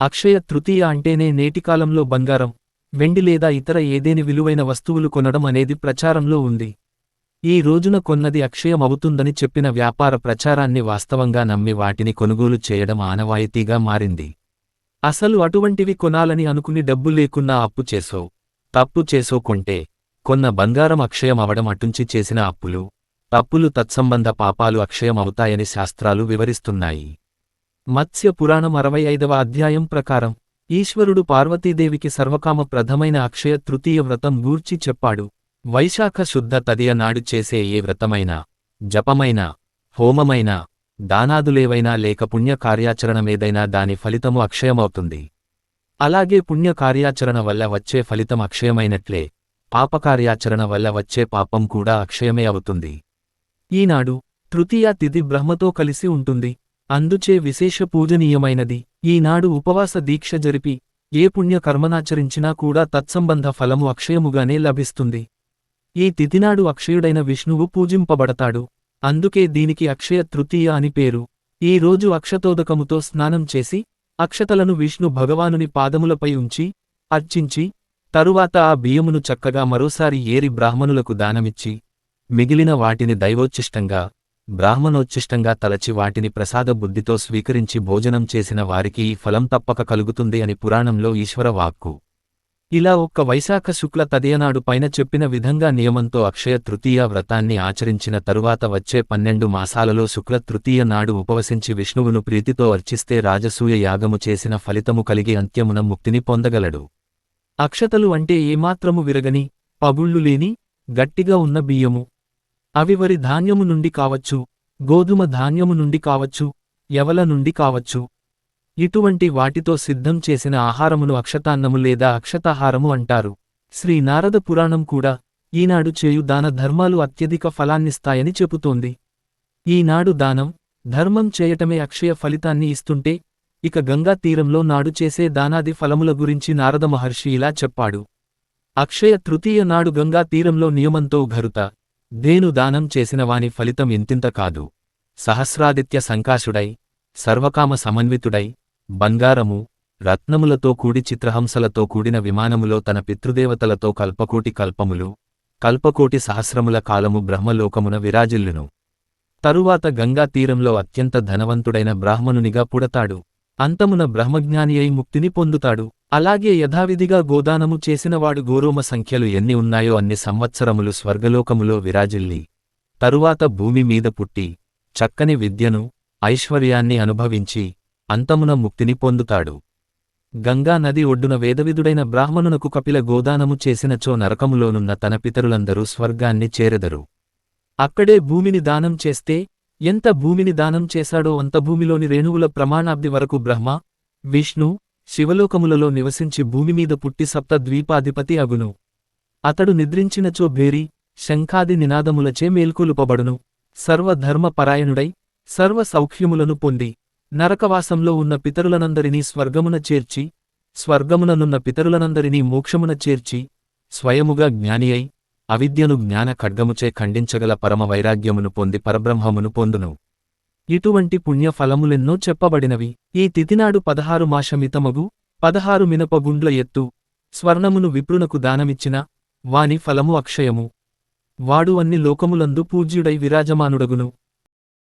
అక్షయ తృతీయ అంటేనే నేటికాలంలో బంగారం వెండి లేదా ఇతర ఏదేని విలువైన వస్తువులు కొనడం అనేది ప్రచారంలో ఉంది. ఈ రోజున కొన్నది అక్షయమవుతుందని చెప్పిన వ్యాపార ప్రచారాన్ని వాస్తవంగా నమ్మి వాటిని కొనుగోలు చేయడం ఆనవాయితీగా మారింది. అసలు అటువంటివి కొనాలని అనుకుని డబ్బు లేకున్నా అప్పు చేసో తప్పు చేసో కొంటే కొన్న బంగారం అక్షయం అవడం అటుంచి చేసిన అప్పులు తప్పులు తత్సంబంధ పాపాలు అక్షయమవుతాయని శాస్త్రాలు వివరిస్తున్నాయి. మత్స్య పురాణం అరవై ఐదవ అధ్యాయం ప్రకారం ఈశ్వరుడు పార్వతీదేవికి సర్వకామ ప్రథమైన అక్షయ తృతీయ వ్రతం గూర్చి చెప్పాడు. వైశాఖ శుద్ధ తదియ నాడు చేసే ఏ వ్రతమైనా జపమైనా హోమమైనా దానాదులేవైనా లేక పుణ్య కార్యాచరణమేదైనా దాని ఫలితము అక్షయమవుతుంది. అలాగే పుణ్య కార్యాచరణ వల్ల వచ్చే ఫలితం అక్షయమైనట్లే పాపకార్యాచరణ వల్ల వచ్చే పాపం కూడా అక్షయమే అవుతుంది. ఈనాడు తృతీయ తిథి బ్రహ్మతో కలిసి ఉంటుంది. అందుచే విశేష పూజనీయమైనది. ఈనాడు ఉపవాస దీక్ష జరిపి ఏ పుణ్య కర్మనాచరించినా కూడా తత్సంబంధ ఫలము అక్షయముగానే లభిస్తుంది. ఈ తిథినాడు అక్షయుడైన విష్ణువు పూజింపబడతాడు. అందుకే దీనికి అక్షయ తృతీయ అని పేరు. ఈ రోజు అక్షతోదకముతో స్నానం చేసి అక్షతలను విష్ణు భగవానుని పాదములపై ఉంచి అర్చించి తరువాత ఆ బియ్యమును చక్కగా మరోసారి ఏరి బ్రాహ్మణులకు దానమిచ్చి మిగిలిన వాటిని దైవోచ్ఛిష్టంగా బ్రాహ్మణోచ్చిష్టంగా తలచి వాటిని ప్రసాద బుద్ధితో స్వీకరించి భోజనం చేసిన వారికి ఈ ఫలం తప్పక కలుగుతుంది అని పురాణంలో ఈశ్వర వాక్కు. ఇలా ఒక్క వైశాఖ శుక్ల తదయనాడు పైన చెప్పిన విధంగా నియమంతో అక్షయ తృతీయ వ్రతాన్ని ఆచరించిన తరువాత వచ్చే పన్నెండు మాసాలలో శుక్ల తృతీయ నాడు ఉపవసించి విష్ణువును ప్రీతితో అర్చిస్తే రాజసూయ యాగము చేసిన ఫలితము కలిగి అంత్యమున ముక్తిని పొందగలడు. అక్షతలు అంటే ఏమాత్రము విరగని పగుళ్ళు లేని గట్టిగా ఉన్న బియ్యము అవి వరి ధాన్యము నుండి కావచ్చు గోధుమ ధాన్యము నుండి కావచ్చు ఎవల నుండి కావచ్చు. ఇటువంటి వాటితో సిద్ధం చేసిన ఆహారమును అక్షతాన్నము లేదా అక్షతాహారము అంటారు. శ్రీ నారద పురాణం కూడా ఈనాడు చేయు దాన ధర్మాలు అత్యధిక ఫలాన్నిస్తాయని చెబుతోంది. ఈనాడు దానం ధర్మం చేయటమే అక్షయ ఫలితాన్ని ఇస్తుంటే ఇక గంగా తీరంలో నాడు చేసే దానాది ఫలముల గురించి నారద మహర్షి ఇలా చెప్పాడు. అక్షయ తృతీయ నాడు గంగా తీరంలో నియమంతో ఘరుత. దేను దానం చేసిన వాని ఫలితం ఇంతింత కాదు. సహస్రాదిత్య సంకాశుడై సర్వకామ సమన్వితుడై బంగారము రత్నములతో కూడి చిత్రహంసలతో కూడిన విమానములో తన పితృదేవతలతో కల్పకోటి కల్పములు కల్పకోటి సహస్రముల కాలము బ్రహ్మలోకమున విరాజిల్లును. తరువాత గంగా తీరంలో అత్యంత ధనవంతుడైన బ్రాహ్మణునిగా పుడతాడు. అంతమున బ్రహ్మజ్ఞాని అయి ముక్తిని పొందుతాడు. అలాగే యథావిధిగా గోదానము చేసినవాడు గోరోమ సంఖ్యలు ఎన్ని ఉన్నాయో అన్ని సంవత్సరములు స్వర్గలోకములో విరాజిల్లి తరువాత భూమి మీద పుట్టి చక్కని విద్యను ఐశ్వర్యాన్ని అనుభవించి అంతమున ముక్తిని పొందుతాడు. గంగా నది ఒడ్డున వేదవిధుడైన బ్రాహ్మణునకు కపిల గోదానము చేసినచో నరకములోనున్న తన పితరులందరూ స్వర్గాన్ని చేరెదరు. అక్కడే భూమిని దానం చేస్తే ఎంత భూమిని దానం చేశాడో అంత భూమిలోని రేణువుల ప్రమాణాబ్ది వరకు బ్రహ్మ విష్ణు శివలోకములలో నివసించి భూమిమీద పుట్టి సప్త ద్వీపాధిపతి అగును. అతడు నిద్రించినచో భేరి శంఖాది నినాదములచే మేల్కొలుపబడును. సర్వధర్మపరాయణుడై సర్వ సౌఖ్యములను పొంది నరకవాసంలో ఉన్న పితరులనందరినీ స్వర్గమున చేర్చి స్వర్గముననున్న పితరులనందరినీ మోక్షమున చేర్చి స్వయముగా జ్ఞాని అయి అవిద్యను జ్ఞాన ఖడ్గముచే ఖండించగల పరమ వైరాగ్యమును పొంది పరబ్రహ్మమును పొందును. ఇటువంటి పుణ్యఫలములెన్నో చెప్పబడినవి. ఈ తిథినాడు పదహారు మాషమితమగు పదహారు మినపగుండ్ల ఎత్తు స్వర్ణమును విప్రునకు దానమిచ్చిన వాని ఫలము అక్షయము. వాడు అన్ని లోకములందు పూజ్యుడై విరాజమానుడగును.